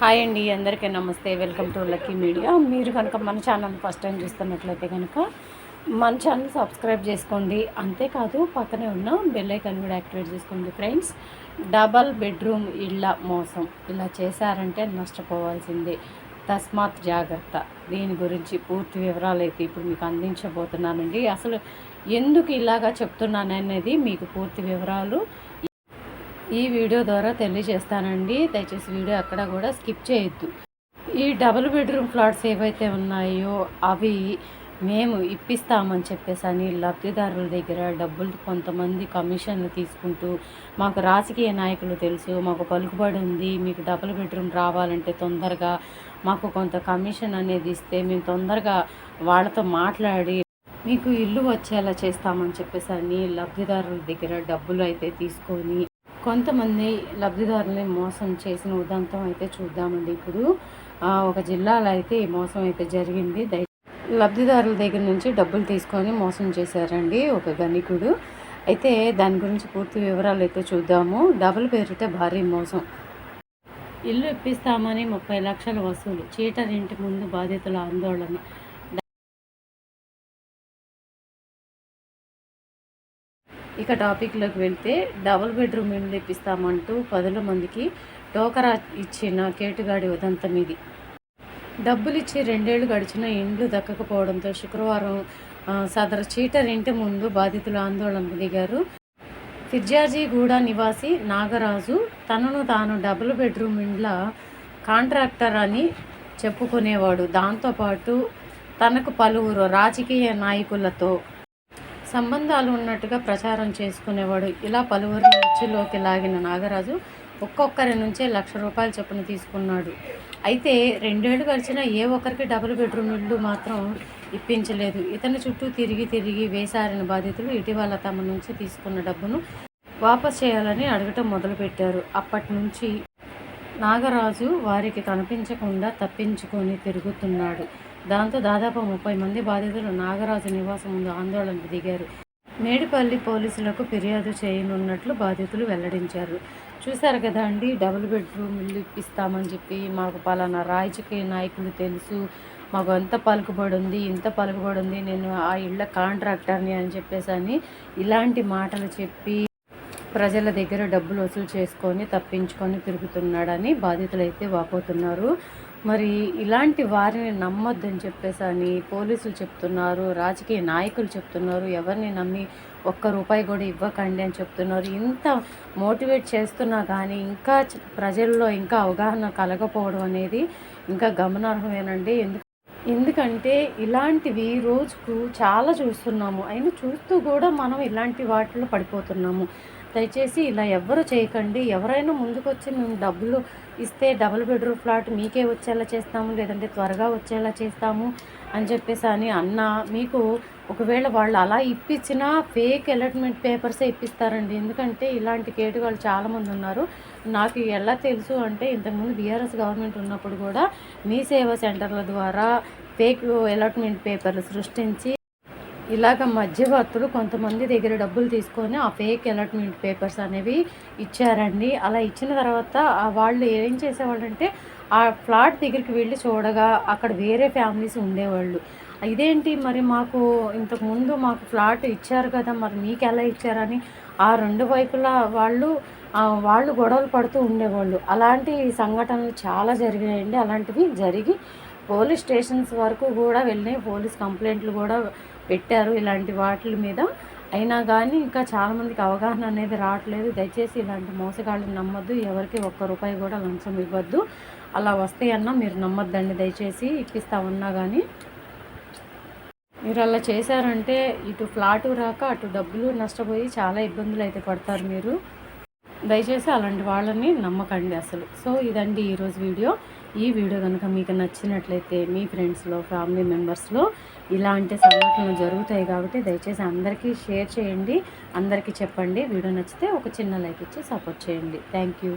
Hi అండి అందరికీ నమస్తే. వెల్కమ్ టు లక్కీ మీడియా మీరు కనుక మన ఛానల్ ఫస్ట్ టైం చూస్తున్నట్లయితే కనుక మన ఛానల్ సబ్స్క్రైబ్ చేసుకోండి. అంతేకాదు పక్కనే ఉన్న బెల్ ఐకాన్ కూడా యాక్టివేట్ చేసుకోండి ఫ్రెండ్స్ డబల్ బెడ్రూమ్ ఇళ్ళ మోసం. ఇలా చేశారంటే నష్టపోవాల్సిందే. తస్మాత్ జాగ్రత్త. దీని గురించి పూర్తి వివరాలు అయితే ఇప్పుడు మీకు అందించబోతున్నానండి. అసలు ఎందుకు ఇలాగా చెప్తున్నాను అనేది మీకు పూర్తి వివరాలు ఈ వీడియో ద్వారా తెలియజేస్తానండి. దయచేసి వీడియో అక్కడ కూడా స్కిప్ చేయొద్దు. ఈ డబుల్ బెడ్రూమ్ ఫ్లాట్స్ ఏవైతే ఉన్నాయో అవి మేము ఇప్పిస్తామని చెప్పేసి అని లబ్ధిదారుల దగ్గర డబ్బులు కొంతమంది కమిషన్లు తీసుకుంటూ మాకు రాజకీయ నాయకులు తెలుసు మాకు పలుకుబడి ఉంది మీకు డబుల్ బెడ్రూమ్ రావాలంటే తొందరగా మాకు కొంత కమిషన్ అనేది ఇస్తే మేము తొందరగా వాళ్ళతో మాట్లాడి మీకు ఇల్లు వచ్చేలా చేస్తామని చెప్పేసి అని లబ్ధిదారుల దగ్గర డబ్బులు అయితే తీసుకొని కొంతమంది లబ్ధిదారుల్ని మోసం చేసిన ఉదంతం అయితే చూద్దామండి. ఇప్పుడు ఒక జిల్లాలో అయితే ఈ మోసం అయితే జరిగింది. దయ లబ్ధిదారుల దగ్గర నుంచి డబ్బులు తీసుకొని మోసం చేశారండి ఒక ధనికుడు. అయితే దాని గురించి పూర్తి వివరాలు అయితే చూద్దాము. డబుల్ పేరిట భారీ మోసం. ఇల్లు ఇప్పిస్తామని ముప్పై లక్షల వసూలు. చీటర్ ఇంటి ముందు బాధితుల ఆందోళన. ఇక టాపిక్లోకి వెళ్తే డబుల్ బెడ్రూమ్ ఇల్లు ఇప్పిస్తామంటూ పదుల మందికి టోకరా ఇచ్చిన కేటుగాడి ఉదంతం ఇది. డబ్బులు ఇచ్చి రెండేళ్ళు గడిచిన ఇండ్లు దక్కకపోవడంతో శుక్రవారం సదరు చీటర్ ఇంటి ముందు బాధితులు ఆందోళనకు దిగారు. ఫిర్జాజీగూడ నివాసి నాగరాజు తనను తాను డబుల్ బెడ్రూమ్ ఇండ్ల కాంట్రాక్టర్ అని చెప్పుకునేవాడు. దాంతోపాటు తనకు పలువురు రాజకీయ నాయకులతో సంబంధాలు ఉన్నట్టుగా ప్రచారం చేసుకునేవాడు. ఇలా పలువురిని ఉచ్చులోకి లాగిన నాగరాజు ఒక్కొక్కరి నుంచే లక్ష రూపాయల చొప్పున తీసుకున్నాడు. అయితే రెండేళ్ళు గడిచిన ఏ ఒక్కరికి డబుల్ బెడ్రూమ్ ఇల్లు మాత్రం ఇప్పించలేదు. ఇతని చుట్టూ తిరిగి తిరిగి వేసారిన బాధితులు ఇటీవల తమ నుంచి తీసుకున్న డబ్బును వాపస్ చేయాలని అడగటం మొదలుపెట్టారు. అప్పటి నుంచి నాగరాజు వారికి కనిపించకుండా తప్పించుకొని తిరుగుతున్నాడు. దాంతో దాదాపు ముప్పై మంది బాధితులు నాగరాజు నివాసం ముందు ఆందోళనకు దిగారు. మేడిపల్లి పోలీసులకు ఫిర్యాదు చేయనున్నట్లు బాధితులు వెల్లడించారు. చూశారు కదా అండి డబుల్ బెడ్రూమ్ ఇల్లు ఇప్పిస్తామని చెప్పి మాకు పలానా రాజకీయ నాయకులు తెలుసు మాకు అంత పలుకుబడి ఉంది ఇంత పలుకుబడి ఉంది నేను ఆ ఇళ్ళ కాంట్రాక్టర్ని అని చెప్పేసి అని ఇలాంటి మాటలు చెప్పి ప్రజల దగ్గర డబ్బులు వసూలు చేసుకొని తప్పించుకొని తిరుగుతున్నాడని బాధితులైతే వాపోతున్నారు. మరి ఇలాంటి వారిని నమ్మొద్దని చెప్పేసి అని పోలీసులు చెప్తున్నారు రాజకీయ నాయకులు చెప్తున్నారు ఎవరిని నమ్మి ఒక్క రూపాయి కూడా ఇవ్వకండి అని చెప్తున్నారు. ఇంత మోటివేట్ చేస్తున్నా కానీ ఇంకా ప్రజల్లో ఇంకా అవగాహన కలగపోవడం అనేది ఇంకా గమనార్హమేనండి. ఎందుకు ఎందుకంటే ఇలాంటివి రోజుకు చాలా చూస్తున్నాము. అయినా చూస్తూ కూడా మనం ఇలాంటి వాటిలో పడిపోతున్నాము. దయచేసి ఇలా ఎవ్వరు చేయకండి. ఎవరైనా ముందుకొచ్చి మేము డబ్బులు ఇస్తే డబుల్ బెడ్రూమ్ ఫ్లాట్ మీకే వచ్చేలా చేస్తాము లేదంటే త్వరగా వచ్చేలా చేస్తాము అని చెప్పేసి అని అన్న మీకు ఒకవేళ వాళ్ళు అలా ఇప్పించినా ఫేక్ అలాట్మెంట్ పేపర్సే ఇప్పిస్తారండి. ఎందుకంటే ఇలాంటి కేటుగాళ్ళు చాలామంది ఉన్నారు. నాకు ఎలా తెలుసు అంటే ఇంతకుముందు బీఆర్ఎస్ గవర్నమెంట్ ఉన్నప్పుడు కూడా మీ సేవా సెంటర్ల ద్వారా ఫేక్ అలాట్మెంట్ పేపర్లు సృష్టించి ఇలాగ మధ్యవర్తులు కొంతమంది దగ్గర డబ్బులు తీసుకొని ఆ ఫేక్ అలాట్మెంట్ పేపర్స్ అనేవి ఇచ్చారండి. అలా ఇచ్చిన తర్వాత వాళ్ళు ఏం చేసేవాళ్ళంటే ఆ ఫ్లాట్ దగ్గరికి వెళ్ళి చూడగా అక్కడ వేరే ఫ్యామిలీస్ ఉండేవాళ్ళు. ఇదేంటి మరి మాకు ఇంతకుముందు మాకు ఫ్లాట్ ఇచ్చారు కదా మరి మీకు ఎలా ఇచ్చారని ఆ రెండు వైపులా వాళ్ళు వాళ్ళు గొడవలు పడుతూ ఉండేవాళ్ళు. అలాంటి సంఘటనలు చాలా జరిగాయండి. అలాంటివి జరిగి పోలీస్ స్టేషన్స్ వరకు కూడా వెళ్ళినాయి. పోలీస్ కంప్లైంట్లు కూడా పెట్టారు ఇలాంటి వాటి మీద. అయినా కానీ ఇంకా చాలామందికి అవగాహన అనేది రావట్లేదు. దయచేసి ఇలాంటి మోసగాళ్ళని నమ్మొద్దు. ఎవరికి ఒక్క రూపాయి కూడా లంచం ఇవ్వద్దు. అలా వస్తాయన్నా మీరు నమ్మొద్దండి. దయచేసి ఇప్పిస్తా ఉన్నా కానీ మీరు అలా చేశారంటే ఇటు ఫ్లాటు రాక అటు డబ్బులు నష్టపోయి చాలా ఇబ్బందులు అయితే పడతారు మీరు. దయచేసి అలాంటి వాళ్ళని నమ్మకండి అసలు. సో ఇదండి ఈరోజు వీడియో. ఈ వీడియో కనుక మీకు నచ్చినట్లయితే మీ ఫ్రెండ్స్లో ఫ్యామిలీ మెంబర్స్లో ఇలాంటి సంఘటనలు జరుగుతాయి కాబట్టి దయచేసి అందరికీ షేర్ చేయండి అందరికీ చెప్పండి. వీడియో నచ్చితే ఒక చిన్న లైక్ ఇచ్చి సపోర్ట్ చేయండి. Thank you.